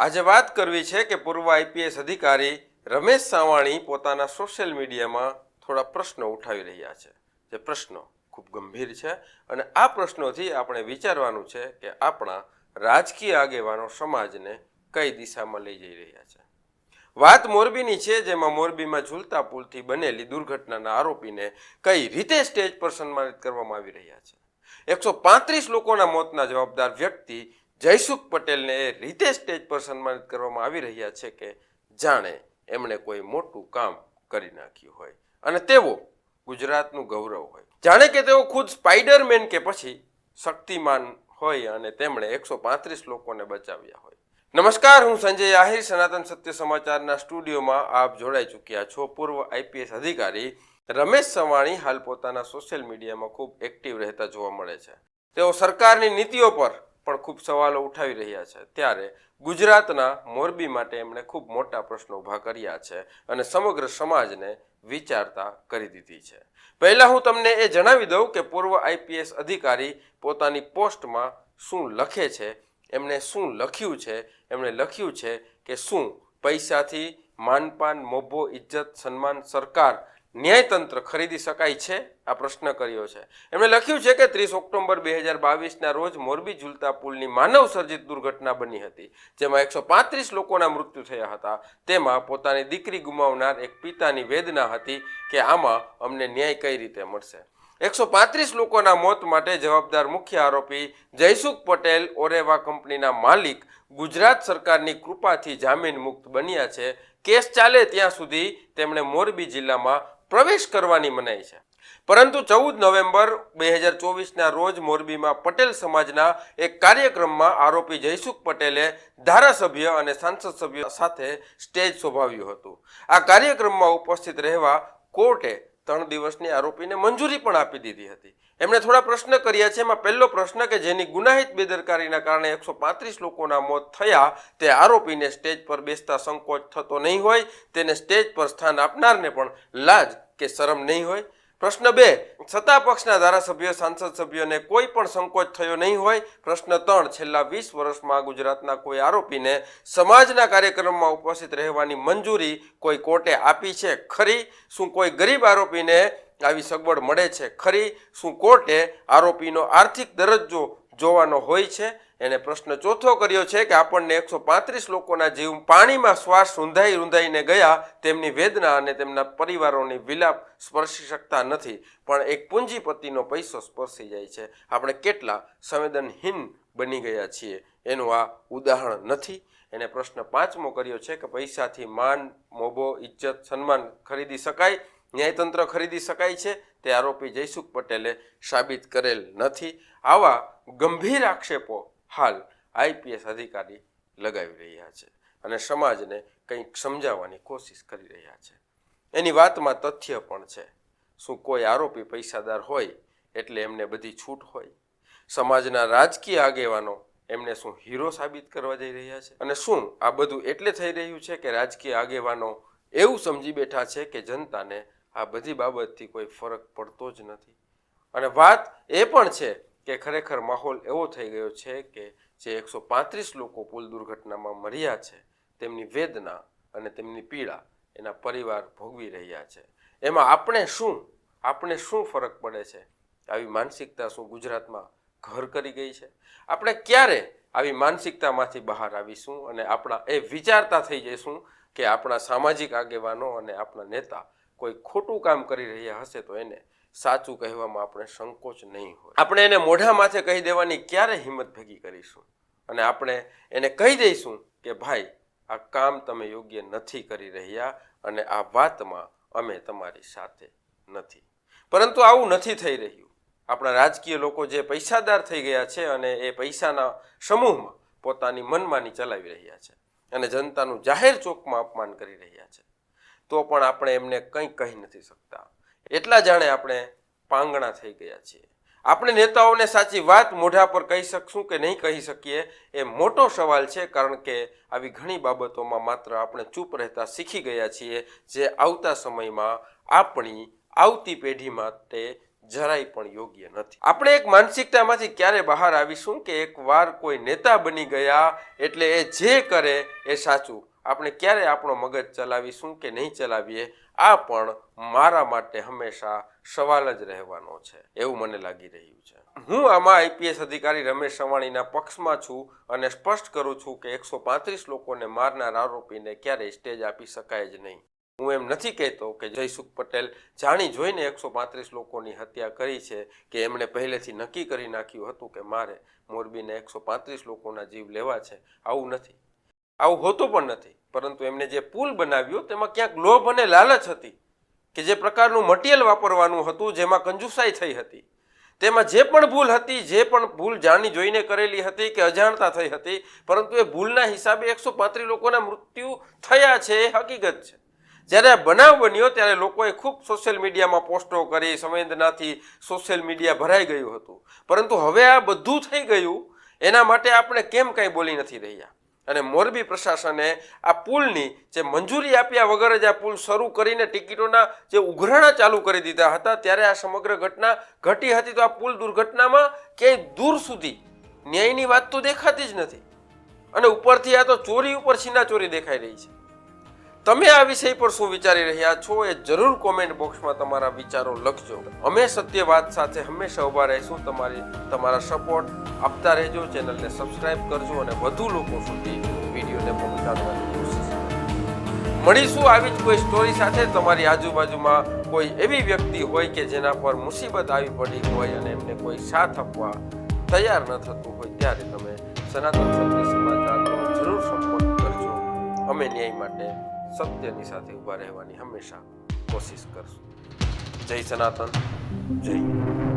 આજે વાત કરવી છે કે પૂર્વ આઈપીએસ અધિકારી રમેશ સાવાણી પોતાના સોશિયલ મીડિયામાં થોડા પ્રશ્નો ઉઠાવી રહ્યા છે. જે પ્રશ્નો ખૂબ ગંભીર છે અને આ પ્રશ્નોથી આપણે વિચારવાનું છે કે આપણા રાજકીય આગેવાનો સમાજને કઈ દિશામાં લઈ જઈ રહ્યા છે. વાત મોરબીની છે, જેમાં મોરબીમાં ઝૂલતા પુલથી બનેલી દુર્ઘટનાના આરોપીને કઈ રીતે સ્ટેજ પર સન્માનિત કરવામાં આવી રહ્યા છે? એકસો પાંત્રીસ લોકોના મોતના જવાબદાર વ્યક્તિ જયસુખ પટેલને એ રીતે સ્ટેજ પર સન્માનિત કરવામાં આવી રહ્યા છે કે જાણે એમણે કોઈ મોટું કામ કરી નાખ્યું હોય. અને તેઓ ગુજરાતનું ગૌરવ હોય. જાણે કે તેઓ ખુદ સ્પાઈડરમેન કે પછી શક્તિમાન હોય અને તેમણે એકસો પાંત્રીસ લોકોને બચાવ્યા હોય. નમસ્કાર, હું સંજય આહિર, સનાતન સત્ય સમાચારના સ્ટુડિયોમાં આપ જોડાઈ ચૂક્યા છો. પૂર્વ આઈપીએસ અધિકારી રમેશ સવાણી હાલ પોતાના સોશિયલ મીડિયામાં ખૂબ એક્ટિવ રહેતા જોવા મળે છે. તેઓ સરકારની નીતિઓ પર પણ ખૂબ સવાલો ઉઠાવી રહ્યા છે. ત્યારે ગુજરાતના મોરબી માટે એમણે ખૂબ મોટા પ્રશ્નો ઊભા કર્યા છે અને સમગ્ર સમાજને વિચારતા કરી દીધી છે. પહેલાં હું તમને એ જણાવી દઉં કે પૂર્વ આઈપીએસ અધિકારી પોતાની પોસ્ટમાં શું લખે છે, એમણે શું લખ્યું છે, એમણે લખ્યું છે કે શું પૈસાથી માનપાન, મોભો, ઇજ્જત, સન્માન સરકાર ન્યાયતંત્ર ખરીદી શકાય છે? આ પ્રશ્ન કર્યો છે. એમણે લખ્યું છે કે ત્રીસ ઓક્ટોબર બે હજાર બાવીસના રોજ મોરબી ઝૂલતા પુલની માનવ સર્જિત દુર્ઘટના બની હતી, જેમાં એકસો પાંત્રીસ લોકોના મૃત્યુ થયા હતા. તેમાં પોતાની દીકરી ગુમાવનાર એક પિતાની વેદના હતી કે આમાં અમને ન્યાય કઈ રીતે મળશે? એકસો પાંત્રીસ લોકોના મોત માટે જવાબદાર મુખ્ય આરોપી જયસુખ પટેલ ઓરેવા કંપનીના માલિક ગુજરાત સરકારની કૃપાથી જામીન મુક્ત બન્યા છે. કેસ ચાલે ત્યાં સુધી તેમણે મોરબી જિલ્લામાં પ્રવેશ કરવાની મનાઈ છે. પરંતુ ચૌદ નવેમ્બર બે હજાર ચોવીસના રોજ મોરબીમાં પટેલ સમાજના એક કાર્યક્રમમાં આરોપી જયસુખ પટેલે ધારાસભ્ય અને સાંસદ સભ્ય સાથે સ્ટેજ શોભાવ્યું હતું. આ કાર્યક્રમમાં ઉપસ્થિત રહેવા કોર્ટે ત્રણ દિવસની આરોપીને મંજૂરી પણ આપી દીધી હતી. એમણે થોડા પ્રશ્ન કર્યા છે. એમાં પહેલો પ્રશ્ન કે જેની ગુનાહિત બેદરકારીના કારણે એકસો પાંત્રીસ લોકોના મોત થયા તે આરોપીને સ્ટેજ પર બેસતા સંકોચ થતો નહીં હોય. તેને સ્ટેજ પર સ્થાન આપનારને પણ લાજ કે શરમ નહીં હોય. પ્રશ્ન બે, સત્તા પક્ષના ધારાસભ્ય, સાંસદ સભ્યોને કોઈ પણ સંકોચ થયો નહીં હોય. પ્રશ્ન ત્રણ, છેલ્લા વીસ વર્ષમાં ગુજરાતના કોઈ આરોપીને સમાજના કાર્યક્રમમાં ઉપસ્થિત રહેવાની મંજૂરી કોઈ કોર્ટે આપી છે ખરી? શું કોઈ ગરીબ આરોપીને આવી સગવડ મળે છે. ખરી શું કોર્ટે આરોપીનો આર્થિક દરજ્જો જોવાનો હોય છે? એને પ્રશ્ન ચોથો કર્યો છે કે આપણને એકસો પાંત્રીસ લોકોના જીવ પાણીમાં શ્વાસ રૂંધાઈ રૂંધાઈને ગયા તેમની વેદના અને તેમના પરિવારોની વિલાપ સ્પર્શી શકતા નથી. પણ એક પૂંજીપતિનો પૈસો સ્પર્શી જાય છે. આપણે કેટલા સંવેદનહીન બની ગયા છીએ. એનું આ ઉદાહરણ નથી. એને પ્રશ્ન પાંચમો કર્યો છે કે પૈસાથી માન, મોભો, ઇજ્જત, સન્માન ખરીદી શકાય? ન્યાયતંત્ર ખરીદી શકાય છે તે આરોપી જયસુખ પટેલે સાબિત કરેલ નથી. આવા ગંભીર આક્ષેપો હાલ આઈપીએસ અધિકારી લગાવી રહ્યા છે અને સમાજને કંઈક સમજાવવાની કોશિશ કરી રહ્યા છે. એની વાતમાં તથ્ય પણ છે. શું કોઈ આરોપી પૈસાદાર હોય એટલે એમને બધી છૂટ હોય? સમાજના રાજકીય આગેવાનો એમને શું હીરો સાબિત કરવા જઈ રહ્યા છે? અને શું આ બધું એટલે થઈ રહ્યું છે કે રાજકીય આગેવાનો એવું સમજી બેઠા છે કે જનતાને આ બધી બાબતથી કોઈ ફરક પડતો જ નથી. અને વાત એ પણ છે કે ખરેખર માહોલ એવો થઈ ગયો છે કે જે એકસો પાંત્રીસ લોકો પુલ દુર્ઘટનામાં મર્યા છે, તેમની વેદના અને તેમની પીડા એના પરિવાર ભોગવી રહ્યા છે. એમાં આપણે શું આપણે શું ફરક પડે છે? આવી માનસિકતા શું ગુજરાતમાં ઘર કરી ગઈ છે? આપણે ક્યારે આવી માનસિકતામાંથી બહાર આવીશું અને આપણા એ વિચારતા થઈ જઈશું કે આપણા સામાજિક આગેવાનો અને આપણા નેતા કોઈ ખોટું કામ કરી રહ્યા હશે તો એને સાચું કહેવામાં આપણે સંકોચ નહીં હોય. આપણે એને મોઢા માથે કહી દેવાની ક્યારે હિંમત ભેગી કરીશું? અને આપણે એને કહી દઈશું કે ભાઈ, આ કામ તમે યોગ્ય નથી કરી રહ્યા અને આ વાતમાં અમે તમારી સાથે નથી. પરંતુ આવું નથી થઈ રહ્યું. આપણા રાજકીય લોકો જે પૈસાદાર થઈ ગયા છે અને એ પૈસાના સમૂહમાં પોતાની મનમાની ચલાવી રહ્યા છે અને જનતાનું જાહેર ચોકમાં અપમાન કરી રહ્યા છે. તો પણ આપણે એમને કંઈ કહી નથી શકતા. એટલા જાણે આપણે પાંગણા થઈ ગયા છીએ. આપણે નેતાઓને સાચી વાત મોઢા પર કહી શકશું કે નહીં કહી શકીએ એ મોટો સવાલ છે, કારણ કે આવી ઘણી બાબતોમાં માત્ર આપણે ચૂપ રહેતા શીખી ગયા છીએ જે આવતા સમયમાં આપણી આવતી પેઢી માટે જરાય પણ યોગ્ય નથી. આપણે એક માનસિકતામાંથી ક્યારે બહાર આવીશું કે એકવાર કોઈ નેતા બની ગયા એટલે એ જે કરે એ સાચું. આપણે ક્યારે આપણો મગજ ચલાવીશું કે નહીં ચલાવીએ, આ પણ મારા માટે હંમેશા સવાલ જ રહેવાનો છે. એવું મને લાગી રહ્યું છે. હું આમાં આઈપીએસ અધિકારી રમેશ સવાણીના પક્ષમાં છું અને સ્પષ્ટ કરું છું કે એકસો પાંત્રીસ લોકોને મારનાર આરોપીને ક્યારેય સ્ટેજ આપી શકાય જ નહીં. હું એમ નથી કહેતો કે જયસુખ પટેલ જાણી જોઈને એકસો પાંત્રીસ લોકોની હત્યા કરી છે કે એમણે પહેલેથી નક્કી કરી નાખ્યું હતું કે મારે મોરબીના એકસો પાંત્રીસ લોકોના જીવ લેવા છે. આવું નથી. આવું હોતું પણ નથી. પરંતુ એમને જે પુલ બનાવ્યો, તેમાં ક્યાંક લોભ અને લાલચ હતી કે જે પ્રકારનું મટીરિયલ વાપરવાનું હતું, જેમાં કંજુસાઈ થઈ હતી. તેમાં જે પણ ભૂલ હતી, જે પણ ભૂલ જાણી જોઈને કરેલી હતી કે અજાણતા થઈ હતી, પરંતુ એ ભૂલના હિસાબે એકસો પાંત્રીસ લોકોના મૃત્યુ થયા છે, એ હકીકત છે. જ્યારે આ બનાવ બન્યો, ત્યારે લોકોએ ખૂબ સોશિયલ મીડિયામાં પોસ્ટો કરી, સંવેદનાથી સોશિયલ મીડિયા ભરાઈ ગયું હતું. પરંતુ હવે આ બધું થઈ ગયું, એના માટે આપણે કેમ કાંઈ બોલી નથી રહ્યા? અને મોરબી પ્રશાસને આ પુલની જે મંજૂરી આપ્યા વગર જ આ પુલ શરૂ કરીને ટિકિટોના જે ઉઘરાણા ચાલુ કરી દીધા હતા, ત્યારે આ સમગ્ર ઘટના ઘટી હતી તો આ પુલ દુર્ઘટનામાં ક્યાંય દૂર સુધી ન્યાયની વાત તો દેખાતી જ નથી. અને ઉપરથી આ તો ચોરી ઉપર છીના ચોરી દેખાઈ રહી છે. તમે આ વિષય પર શું વિચારી રહ્યા છો એ જરૂર કોમેન્ટ બોક્સમાં તમારા વિચારો લખજો. અમે સત્ય વાત સાથે હંમેશા ઊભા રહીશું. તમારી, તમારા સપોર્ટ આપતા રહેજો. ચેનલને સબસ્ક્રાઇબ કરજો અને વધુ લોકો સુધી વિડીયોને પહોંચાડવાની કોશિશ મળીશું આવી જ કોઈ સ્ટોરી સાથે. તમારી આજુબાજુમાં કોઈ એવી વ્યક્તિ હોય કે જેના પર મુસીબત આવી પડી હોય અને એમને કોઈ સાથ આપવા તૈયાર ન થતું હોય ત્યારે તમે સનાતન સત્ય સમાચારનો જરૂર સંપર્ક કરજો. અમે ન્યાય માટે સત્યની સાથે ઊભા રહેવાની હંમેશા કોશિશ કરશું જય સનાતન જય.